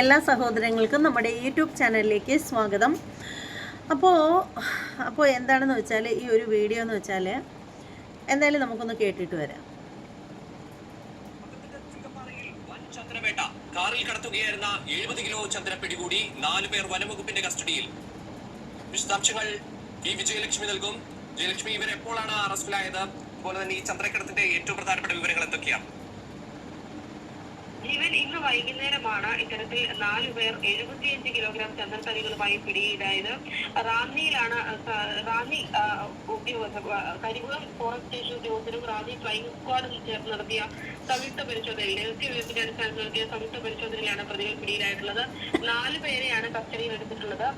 എല്ലാ സഹോദരങ്ങൾക്കും നമ്മുടെ യൂട്യൂബ് ചാനലിലേക്ക് സ്വാഗതം. അപ്പോൾ അപ്പോൾ എന്താണെന്ന് വെച്ചാൽ ഈ ഒരു വീഡിയോ എന്ന് വെച്ചാൽ എന്തായാലും നമുക്കൊന്ന് കേട്ടിട്ട് വരാം. ചന്ദനവേട്ട കാറിൽ കടത്തുകയായിരുന്ന എഴുപത് കിലോ ചന്ദ്ര പിടികൂടി നാലു പേർ വനംവകുപ്പിന്റെ കസ്റ്റഡിയിൽ. വിശദാംശങ്ങൾ പി വിജയലക്ഷ്മി നൽകും. ജയലക്ഷ്മി ഇവരെപ്പോഴാണ് അറസ്റ്റിലായത് അതുപോലെ തന്നെ ഈ ചന്ദ്രക്കടത്തിന്റെ ഏറ്റവും പ്രധാനപ്പെട്ട വിവരങ്ങൾ എന്തൊക്കെയാണ്? ജീവൻ ഇന്ന് വൈകുന്നേരമാണ് ഇത്തരത്തിൽ നാലു പേർ എഴുപത്തിയഞ്ച് കിലോഗ്രാം ചന്ദനത്തടികളുമായി പിടിയിലായത്. റാന്നിയിലാണ് റാന്നി ഉദ്യോഗസ്ഥ കരികുളം ഫോറസ്റ്റ് സ്റ്റേഷൻ ഉദ്യോഗസ്ഥരും റാന്നി ഫ്ലൈങ് സ്ക്വാഡും ചേർന്ന് നടത്തിയ സംയുക്ത പരിശോധനയിൽ രഹസ്യ വിവരത്തിന്റെ അടിസ്ഥാനത്തിൽ നടത്തിയ സംയുക്ത പരിശോധനയിലാണ് പ്രതികൾ പിടിയിലായിട്ടുള്ളത്. നാല് പേരെയാണ് കസ്റ്റഡിയിൽ എടുത്തിട്ടുള്ളത്.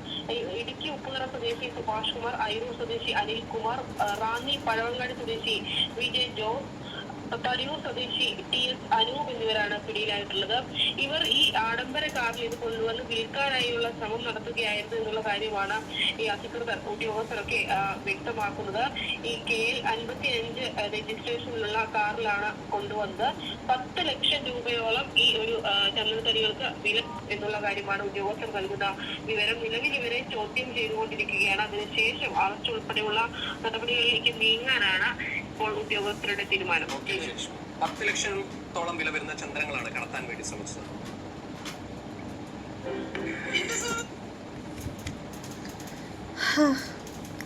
ഇടുക്കി ഉപ്പുതറ സ്വദേശി സുഭാഷ് കുമാർ അയിരൂർ സ്വദേശി അനിൽകുമാർ കുമാർ റാന്നി പഴവങ്ങാടി സ്വദേശി വിജയ് ജോസ് തരൂർ സ്വദേശി ടി എസ് അനൂപ് എന്നിവരാണ് പിടിയിലായിട്ടുള്ളത്. ഇവർ ഈ ആഡംബര കാറിൽ ഇത് കൊണ്ടുവന്ന് വിൽക്കാനായുള്ള ശ്രമം നടത്തുകയായിരുന്നു എന്നുള്ള കാര്യമാണ് ഈ അധികൃതർ ഉദ്യോഗസ്ഥരൊക്കെ വ്യക്തമാക്കുന്നത്. ഈ കെ എൽ അൻപത്തി അഞ്ച് രജിസ്ട്രേഷനിലുള്ള കാറിലാണ് കൊണ്ടുവന്നത്. പത്ത് ലക്ഷം രൂപയോളം ഈ ഒരു ആ, ചന്ദനത്തടികൾക്ക് വില എന്നുള്ള കാര്യമാണ് ഉദ്യോഗസ്ഥർ നൽകുന്ന വിവരം. നിലവിൽ ഇവരെ ചോദ്യം ചെയ്തുകൊണ്ടിരിക്കുകയാണ്. അതിനുശേഷം അറസ്റ്റ് ഉൾപ്പെടെയുള്ള നടപടികളിലേക്ക് നീങ്ങാനാണ് ഇപ്പോൾ ഉദ്യോഗസ്ഥരുടെ തീരുമാനം. പത്ത് ലക്ഷത്തോളം വില വരുന്ന ചന്ദ്രങ്ങളാണ് കടത്താൻ വേണ്ടി ശ്രമിച്ചത്.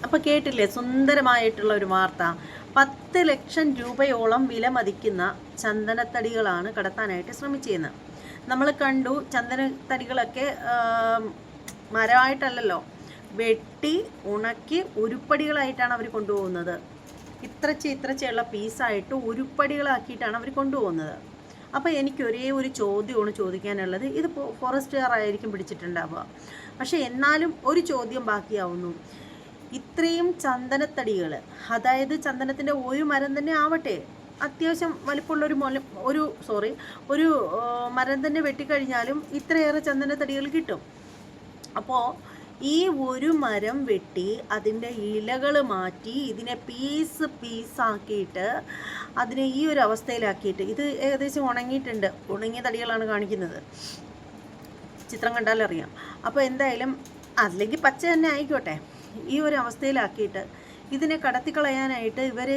അപ്പോൾ കേട്ടില്ലേ സുന്ദരമായിട്ടുള്ള ഒരു വാർത്ത. പത്ത് ലക്ഷം രൂപയോളം വില മതിക്കുന്ന ചന്ദനത്തടികളാണ് കടത്താനായിട്ട് ശ്രമിച്ചിരുന്നത്. നമ്മൾ കണ്ടു ചന്ദനത്തടികളൊക്കെ മരമായിട്ടല്ലല്ലോ വെട്ടി ഉണക്കി ഉരുപ്പടികളായിട്ടാണ് അവർ കൊണ്ടുപോകുന്നത്. ഇത്രച്ച ഇത്രച്ചുള്ള പീസായിട്ട് ഉരുപ്പടികളാക്കിയിട്ടാണ് അവർ കൊണ്ടുപോകുന്നത്. അപ്പോൾ എനിക്ക് ഒരേ ഒരു ചോദ്യമാണ് ചോദിക്കാനുള്ളത്. ഇത് ഫോറസ്റ്റുകാരായിരിക്കും പിടിച്ചിട്ടുണ്ടാവുക. പക്ഷേ എന്നാലും ഒരു ചോദ്യം ബാക്കിയാവുന്നു. ഇത്രയും ചന്ദനത്തടികൾ അതായത് ചന്ദനത്തിന്റെ ഒരു മരം തന്നെ ആവട്ടെ. അത്യാവശ്യം വലിപ്പമുള്ള ഒരു മൊല ഒരു സോറി ഒരു മരം തന്നെ വെട്ടിക്കഴിഞ്ഞാലും ഇത്രയേറെ ചന്ദനത്തടികൾ കിട്ടും. അപ്പോൾ ഈ ഒരു മരം വെട്ടി അതിന്റെ ഇലകൾ മാറ്റി ഇതിനെ പീസ് പീസാക്കിയിട്ട് അതിനെ ഈ ഒരു അവസ്ഥയിലാക്കിയിട്ട് ഇത് ഏകദേശം ഉണങ്ങിയിട്ടുണ്ട്. ഉണങ്ങിയ തടികളാണ് കാണിക്കുന്നത്. ചിത്രം കണ്ടാലറിയാം അപ്പോൾ എന്തായാലും അല്ലെങ്കിൽ പച്ച തന്നെ ആയിക്കോട്ടെ. ഈ ഒരു അവസ്ഥയിലാക്കിയിട്ട് ഇതിനെ കടത്തിക്കളയാനായിട്ട് ഇവർ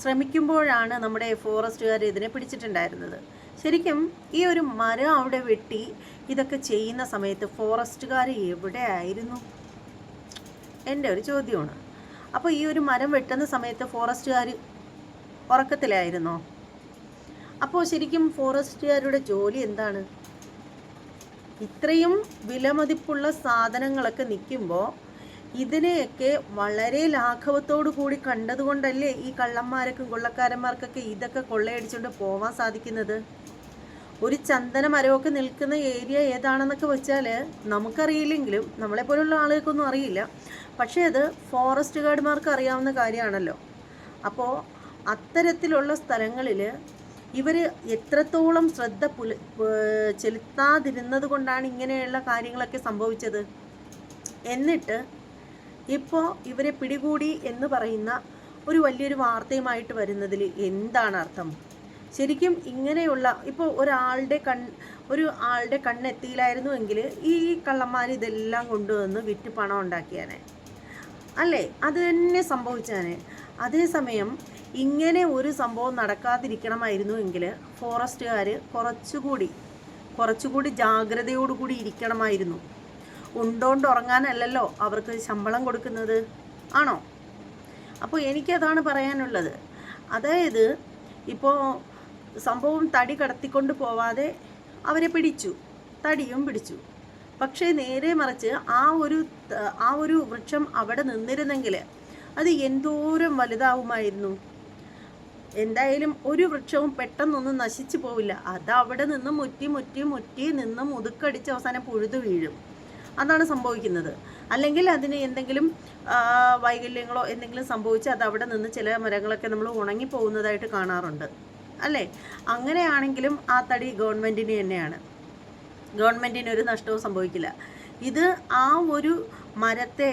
ശ്രമിക്കുമ്പോഴാണ് നമ്മുടെ ഫോറസ്റ്റുകാർ ഇതിനെ പിടിച്ചിട്ടുണ്ടായിരുന്നത്. ശരിക്കും ഈ ഒരു മരം അവിടെ വെട്ടി ഇതൊക്കെ ചെയ്യുന്ന സമയത്ത് ഫോറസ്റ്റുകാർ എവിടെ ആയിരുന്നു എന്റെ ഒരു ചോദ്യമാണ്. അപ്പോൾ ഈ ഒരു മരം വെട്ടുന്ന സമയത്ത് ഫോറസ്റ്റുകാർ ഉറക്കത്തിലായിരുന്നോ? അപ്പോൾ ശരിക്കും ഫോറസ്റ്റുകാരുടെ ജോലി എന്താണ്? ഇത്രയും വിലമതിപ്പുള്ള സാധനങ്ങളൊക്കെ നിൽക്കുമ്പോൾ ഇതിനെയൊക്കെ വളരെ ലാഘവത്തോടു കൂടി കണ്ടതുകൊണ്ടല്ലേ ഈ കള്ളന്മാർക്കും കൊള്ളക്കാരന്മാർക്കൊക്കെ ഇതൊക്കെ കൊള്ളയടിച്ചുകൊണ്ട് പോവാൻ സാധിക്കുന്നത്? ഒരു ചന്ദന മരമൊക്കെ നിൽക്കുന്ന ഏരിയ ഏതാണെന്നൊക്കെ വെച്ചാൽ നമുക്കറിയില്ലെങ്കിലും നമ്മളെ നമ്മളെപ്പോലുള്ള ആളുകൾക്കൊന്നും അറിയില്ല. പക്ഷേ അത് ഫോറസ്റ്റ് ഗാർഡുമാർക്ക് അറിയാവുന്ന കാര്യമാണല്ലോ. അപ്പോൾ അത്തരത്തിലുള്ള സ്ഥലങ്ങളിൽ ഇവർ എത്രത്തോളം ശ്രദ്ധ പുല ചെലുത്താതിരുന്നത് കൊണ്ടാണ് ഇങ്ങനെയുള്ള കാര്യങ്ങളൊക്കെ സംഭവിച്ചത്? എന്നിട്ട് ഇപ്പോൾ ഇവരെ പിടികൂടി എന്ന് പറയുന്ന ഒരു വലിയൊരു വാർത്തയുമായിട്ട് വരുന്നതിൽ എന്താണ് അർത്ഥം? ശരിക്കും ഇങ്ങനെയുള്ള ഇപ്പോൾ ഒരാളുടെ കൺ ഒരു ആളുടെ കണ്ണെത്തിയില്ലായിരുന്നു എങ്കിൽ ഈ കള്ളന്മാർ ഇതെല്ലാം കൊണ്ടുവന്ന് വിറ്റ് പണം ഉണ്ടാക്കിയാനെ. അല്ലേ? അത് തന്നെ സംഭവിച്ചാനെ. അതേസമയം ഇങ്ങനെ ഒരു സംഭവം നടക്കാതിരിക്കണമായിരുന്നു എങ്കിൽ ഫോറസ്റ്റുകാർ കുറച്ചുകൂടി കുറച്ചുകൂടി ജാഗ്രതയോടുകൂടി ഇരിക്കണമായിരുന്നു. ഉണ്ടോണ്ട് ഉറങ്ങാനല്ലല്ലോ അവർക്ക് ശമ്പളം കൊടുക്കുന്നത്. ആണോ? അപ്പോൾ എനിക്കതാണ് പറയാനുള്ളത്. അതായത് ഇപ്പോൾ സംഭവം തടി കടത്തിക്കൊണ്ട് പോവാതെ അവരെ പിടിച്ചു. തടിയും പിടിച്ചു. പക്ഷേ നേരെ മറിച്ച് ആ ഒരു ആ ഒരു വൃക്ഷം അവിടെ നിന്നിരുന്നെങ്കിൽ അത് എന്തോരം വലുതാവുമായിരുന്നു. എന്തായാലും ഒരു വൃക്ഷവും പെട്ടെന്നൊന്നും നശിച്ചു പോവില്ല. അത് അവിടെ നിന്ന് മുറ്റി മുറ്റി മുറ്റി നിന്ന് മുതുക്കടിച്ച് അവസാനം പുഴുതു വീഴും. അതാണ് സംഭവിക്കുന്നത്. അല്ലെങ്കിൽ അതിന് എന്തെങ്കിലും വൈകല്യങ്ങളോ എന്തെങ്കിലും സംഭവിച്ച് അത് അവിടെ നിന്ന് ചില മരങ്ങളൊക്കെ നമ്മൾ ഉണങ്ങി പോകുന്നതായിട്ട് കാണാറുണ്ട്. അല്ലേ? അങ്ങനെയാണെങ്കിലും ആ തടി ഗവൺമെന്റിന് തന്നെയാണ്. ഗവൺമെന്റിന് ഒരു നഷ്ടവും സംഭവിക്കില്ല. ഇത് ആ ഒരു മരത്തെ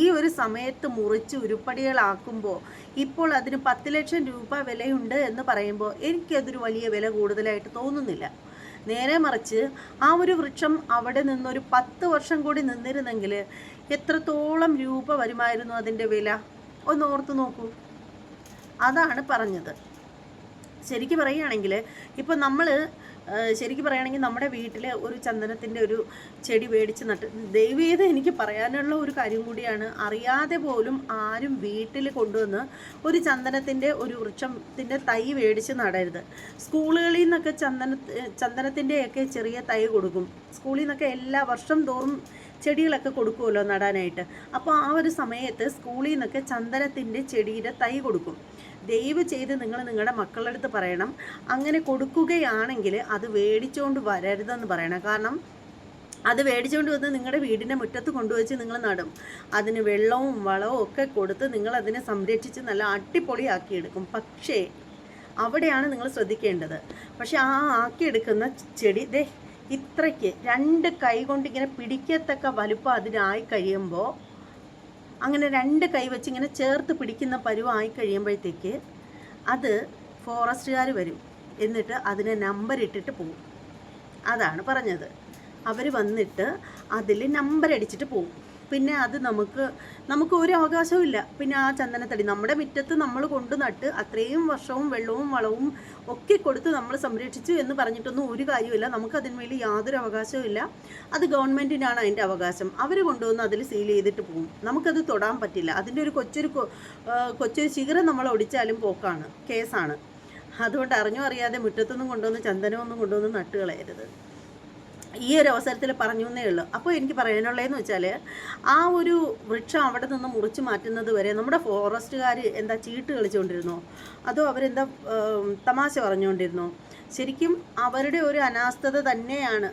ഈ ഒരു സമയത്ത് മുറിച്ച് ഉരുപ്പടികളാക്കുമ്പോൾ ഇപ്പോൾ അതിന് പത്ത് ലക്ഷം രൂപ വിലയുണ്ട് എന്ന് പറയുമ്പോൾ എനിക്കതൊരു വലിയ വില കൂടുതലായിട്ട് തോന്നുന്നില്ല. നേരെ മറിച്ച് ആ ഒരു വൃക്ഷം അവിടെ നിന്നൊരു പത്ത് വർഷം കൂടി നിന്നിരുന്നെങ്കിൽ എത്രത്തോളം രൂപ വരുമായിരുന്നു അതിന്റെ വില? ഒന്ന് ഓർത്ത് നോക്കൂ. അതാണ് പറഞ്ഞത്. ശരിക്കും പറയുകയാണെങ്കിൽ ഇപ്പോൾ നമ്മൾ ശരിക്കും പറയുകയാണെങ്കിൽ നമ്മുടെ വീട്ടിൽ ഒരു ചന്ദനത്തിന്റെ ഒരു ചെടി മേടിച്ച് നട്ട് ദൈവീത് എനിക്ക് പറയാനുള്ള ഒരു കാര്യം കൂടിയാണ് അറിയാതെ പോലും ആരും വീട്ടിൽ കൊണ്ടുവന്ന് ഒരു ചന്ദനത്തിന്റെ ഒരു വൃക്ഷത്തിന്റെ തൈ മേടിച്ച് നടരുത്. സ്കൂളുകളിൽ നിന്നൊക്കെ ചന്ദന ചന്ദനത്തിന്റെയൊക്കെ ചെറിയ തൈ കൊടുക്കും. സ്കൂളിൽ നിന്നൊക്കെ എല്ലാ വർഷം തോറും ചെടികളൊക്കെ കൊടുക്കുമല്ലോ നടാനായിട്ട്. അപ്പോൾ ആ ഒരു സമയത്ത് സ്കൂളിൽ നിന്നൊക്കെ ചന്ദനത്തിന്റെ ചെടിയുടെ തൈ കൊടുക്കും. ദയവ് ചെയ്ത് നിങ്ങൾ നിങ്ങളുടെ മക്കളുടെ അടുത്ത് പറയണം. അങ്ങനെ കൊടുക്കുകയാണെങ്കിൽ അത് മേടിച്ചുകൊണ്ട് വരരുതെന്ന് പറയണം. കാരണം അത് മേടിച്ചുകൊണ്ട് വന്ന് നിങ്ങളുടെ വീടിന്റെ മുറ്റത്ത് കൊണ്ടുവച്ച് നിങ്ങൾ നടും. അതിന് വെള്ളവും വളവും ഒക്കെ കൊടുത്ത് നിങ്ങൾ അതിനെ സംരക്ഷിച്ച് നല്ല അടിപൊളിയാക്കിയെടുക്കും പക്ഷേ അവിടെയാണ് നിങ്ങൾ ശ്രദ്ധിക്കേണ്ടത്. പക്ഷേ ആ ആക്കിയെടുക്കുന്ന ചെടി ദേ ഇത്രയ്ക്ക് രണ്ട് കൈ കൊണ്ട് ഇങ്ങനെ പിടിക്കത്തക്ക വലുപ്പം അതിനായി കഴിയുമ്പോൾ അങ്ങനെ രണ്ട് കൈ വെച്ച് ഇങ്ങനെ ചേർത്ത് പിടിക്കുന്ന പരുവായി കഴിയുമ്പോഴത്തേക്ക് അത് ഫോറസ്റ്റുകാർ വരും. എന്നിട്ട് അതിന് നമ്പർ ഇട്ടിട്ട് പോകും അതാണ് പറഞ്ഞത്. അവർ വന്നിട്ട് അതിൽ നമ്പർ അടിച്ചിട്ട് പോകും പിന്നെ അത് നമുക്ക് നമുക്ക് ഒരു അവകാശവും ഇല്ല. പിന്നെ ആ ചന്ദനത്തടി നമ്മുടെ മുറ്റത്ത് നമ്മൾ കൊണ്ട് നട്ട് അത്രയും വർഷവും വെള്ളവും വളവും ഒക്കെ കൊടുത്ത് നമ്മൾ സംരക്ഷിച്ചു എന്ന് പറഞ്ഞിട്ടൊന്നും ഒരു കാര്യമില്ല നമുക്ക് അതിന്മേൽ യാതൊരു അവകാശവും ഇല്ല. അത് ഗവൺമെന്റിനാണ് അതിന്റെ അവകാശം. അവർ കൊണ്ടുവന്ന് അതിൽ സീൽ ചെയ്തിട്ട് പോകും. നമുക്കത് തൊടാൻ പറ്റില്ല. അതിന്റെ ഒരു കൊച്ചൊരു കൊച്ചൊരു ശിഖരം നമ്മൾ ഒടിച്ചാലും പോക്കാണ് കേസാണ്. അതുകൊണ്ട് അറിഞ്ഞോ അറിയാതെ മുറ്റത്തൊന്നും കൊണ്ടുവന്ന് ചന്ദനമൊന്നും കൊണ്ടുവന്ന് നട്ട് കളയരുത്. ഈ ഒരു അവസരത്തിൽ പറഞ്ഞു എന്നേ ഉള്ളൂ. അപ്പോൾ എനിക്ക് പറയാനുള്ളതെന്ന് വെച്ചാൽ ആ ഒരു വൃക്ഷം അവിടെ നിന്ന് മുറിച്ച് മാറ്റുന്നത് വരെ നമ്മുടെ ഫോറസ്റ്റുകാർ എന്താ ചീട്ട് കളിച്ചുകൊണ്ടിരുന്നോ അതോ അവരെന്താ തമാശ പറഞ്ഞുകൊണ്ടിരുന്നോ ശരിക്കും അവരുടെ ഒരു അനാസ്ഥത തന്നെയാണ്.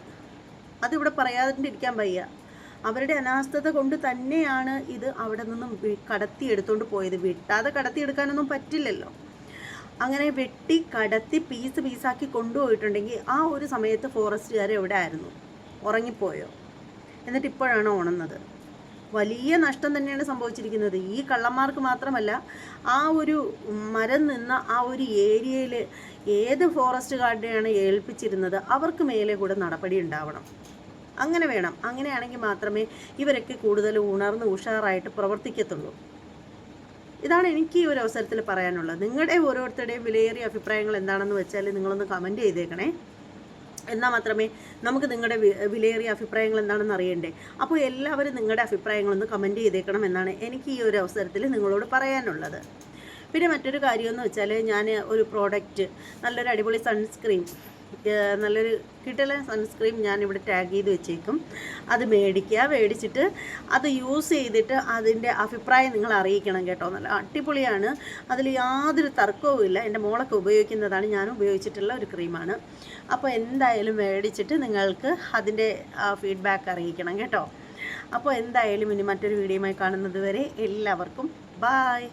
അതിവിടെ പറയാതിരിക്കാൻ വയ്യ. അവരുടെ അനാസ്ഥത കൊണ്ട് തന്നെയാണ് ഇത് അവിടെ നിന്നും കടത്തിയെടുത്തുകൊണ്ട് പോയത്. വിട്ടാതെ കടത്തിയെടുക്കാനൊന്നും പറ്റില്ലല്ലോ. അങ്ങനെ വെട്ടി കടത്തി പീസ് പീസാക്കി കൊണ്ടുപോയിട്ടുണ്ടെങ്കിൽ ആ ഒരു സമയത്ത് ഫോറസ്റ്റുകാർ എവിടെ ആയിരുന്നു ഉറങ്ങിപ്പോയോ? എന്നിട്ട് ഇപ്പോഴാണ് ഓണുന്നത് വലിയ നഷ്ടം തന്നെയാണ് സംഭവിച്ചിരിക്കുന്നത്. ഈ കള്ളന്മാർക്ക് മാത്രമല്ല ആ ഒരു മരം നിന്ന ആ ഒരു ഏരിയയിൽ ഏത് ഫോറസ്റ്റ് ഗാർഡിനെയാണ് ഏൽപ്പിച്ചിരുന്നത് അവർക്ക് മേലെ കൂടെ നടപടി ഉണ്ടാവണം. അങ്ങനെ വേണം. അങ്ങനെയാണെങ്കിൽ മാത്രമേ ഇവരൊക്കെ കൂടുതൽ ഉണർന്ന് ഉഷാറായിട്ട് പ്രവർത്തിക്കത്തുള്ളൂ. ഇതാണ് എനിക്ക് ഈ ഒരു അവസരത്തിൽ പറയാനുള്ളത്. നിങ്ങളുടെ ഓരോരുത്തരുടെയും വിലയേറിയ അഭിപ്രായങ്ങൾ എന്താണെന്ന് വെച്ചാൽ നിങ്ങളൊന്ന് കമന്റ് ചെയ്തേക്കണേ. എന്നാൽ മാത്രമേ നമുക്ക് നിങ്ങളുടെ വിലയേറിയ അഭിപ്രായങ്ങൾ എന്താണെന്ന് അറിയണ്ടേ. അപ്പോൾ എല്ലാവരും നിങ്ങളുടെ അഭിപ്രായങ്ങളൊന്ന് കമന്റ് ചെയ്തേക്കണം എന്നാണ് എനിക്ക് ഈ ഒരു അവസരത്തിൽ നിങ്ങളോട് പറയാനുള്ളത്. പിന്നെ മറ്റൊരു കാര്യമെന്ന് വെച്ചാൽ ഞാൻ ഒരു പ്രോഡക്റ്റ് നല്ലൊരു അടിപൊളി സൺസ്ക്രീൻ നല്ലൊരു കിട്ടല സൺസ്ക്രീൻ ഞാനിവിടെ ടാഗ് ചെയ്ത് വെച്ചേക്കും. അത് മേടിക്കുക. മേടിച്ചിട്ട് അത് യൂസ് ചെയ്തിട്ട് അതിന്റെ അഭിപ്രായം നിങ്ങൾ അറിയിക്കണം കേട്ടോ. നല്ല അടിപൊളിയാണ്. അതിൽ യാതൊരു തർക്കവും ഇല്ല. എന്റെ മോളൊക്കെ ഉപയോഗിക്കുന്നതാണ്. ഞാൻ ഉപയോഗിച്ചിട്ടുള്ള ഒരു ക്രീമാണ് അപ്പോൾ എന്തായാലും മേടിച്ചിട്ട് നിങ്ങൾക്ക് അതിന്റെ ഫീഡ്ബാക്ക് അറിയിക്കണം കേട്ടോ. അപ്പോൾ എന്തായാലും ഇനി മറ്റൊരു വീഡിയോയുമായി കാണുന്നത് വരെ എല്ലാവർക്കും ബായ്